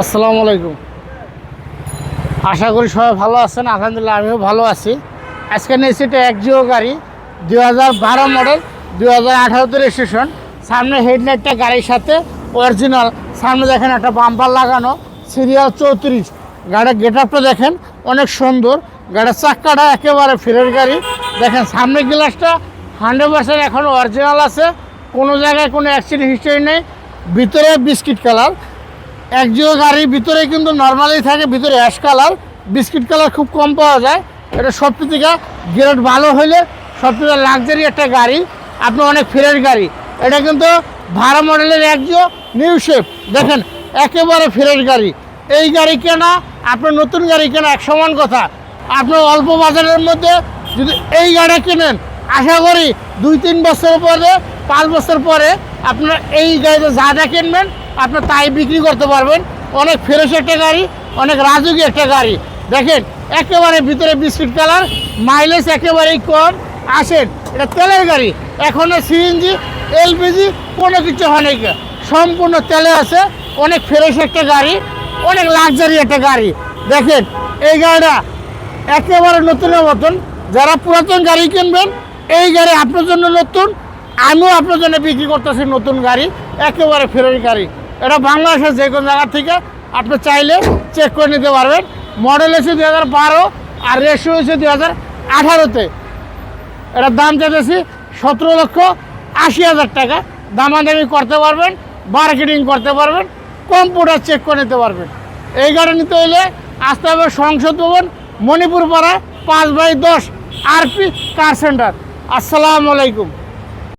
আসসালামু আলাইকুম। আশা করি সবাই ভালো আছেন, আলহামদুলিল্লাহ আমিও ভালো আছি। আজকে নিয়েছি এটা একজিও গাড়ি দু বারো মডেল দু হাজার আঠারোতে রেজিস্ট্রেশন সামনে হেডলাইটটা গাড়ির সাথে অরিজিনাল সামনে দেখেন একটা বাম্পার লাগানো সিরিয়াল চৌত্রিশ। গাড়ির গেট আপটা দেখেন, অনেক সুন্দর। গাড়ির চাক্কাটা একেবারে ফেরের গাড়ি। দেখেন সামনের গ্লাসটা হান্ড্রেড পার্সেন্ট এখন অরিজিনাল আছে। কোনো জায়গায় কোনো অ্যাক্সিডেন্ট হিস্টরি নেই। ভিতরে বিস্কিট কালার একজিও গাড়ির ভিতরে কিন্তু নর্মালি থাকে, ভিতরে অ্যাশ কালার বিস্কিট কালার খুব কম পাওয়া যায়। এটা সবচেয়ে থেকে গ্রেড ভালো হলে সবচেয়ে লাক্সারি একটা গাড়ি, আপনার অনেক ফ্রেশ গাড়ি। এটা কিন্তু ভাড়া মডেলের একজিও নিউ শেপ দেখেন, একেবারে ফ্রেশ গাড়ি। এই গাড়ি কেনা, আপনার নতুন গাড়ি কেনা এক সমান কথা। আপনার অল্প বাজারের মধ্যে যদি এই গাড়ি কেনেন, আশা করি দুই তিন বছর পরে, পাঁচ বছর পরে আপনার এই গাড়িতে যা যা কিনবেন আপনার তাই বিক্রি করতে পারবেন। অনেক ফ্রেশ একটা গাড়ি, অনেক রাজুকি একটা গাড়ি। দেখেন, একেবারে ভিতরে বিস্কিট কালার মাইলেজ একেবারেই কম। আসেন, এটা তেলের গাড়ি। এখনও সিএনজি এলপিজি কোনো কিছু হয় নাই। সম্পূর্ণ তেলে আছে, অনেক ফ্রেশ একটা গাড়ি, অনেক লাক্সারি একটা গাড়ি। দেখেন, এই গাড়িটা একেবারে নতুনের মতন যারা পুরাতন গাড়ি কিনবেন, এই গাড়ি আপনার জন্য নতুন। আমিও আপনার জন্য বিক্রি করতেছি নতুন গাড়ি, একেবারে ফেরত গাড়ি। এটা বাংলাদেশের যে কোনো জায়গা থেকে আপনি চাইলে চেক করে নিতে পারবেন। মডেল এসে দুই হাজার বারো আর রেশিও হয়েছে দুই হাজার আঠারোতে। এটার দাম চাইতেছি সতেরো লক্ষ আশি হাজার টাকা। দামাদামি করতে পারবেন মার্কেটিং করতে পারবেন কম্পিউটার চেক করে নিতে পারবেন। এই গাড়ি নিতে হলে আসতে হবে সংসদ ভবন, মণিপুর পাড়া পাঁচ বাই দশ আরপি কার সেন্টার আসসালামু আলাইকুম।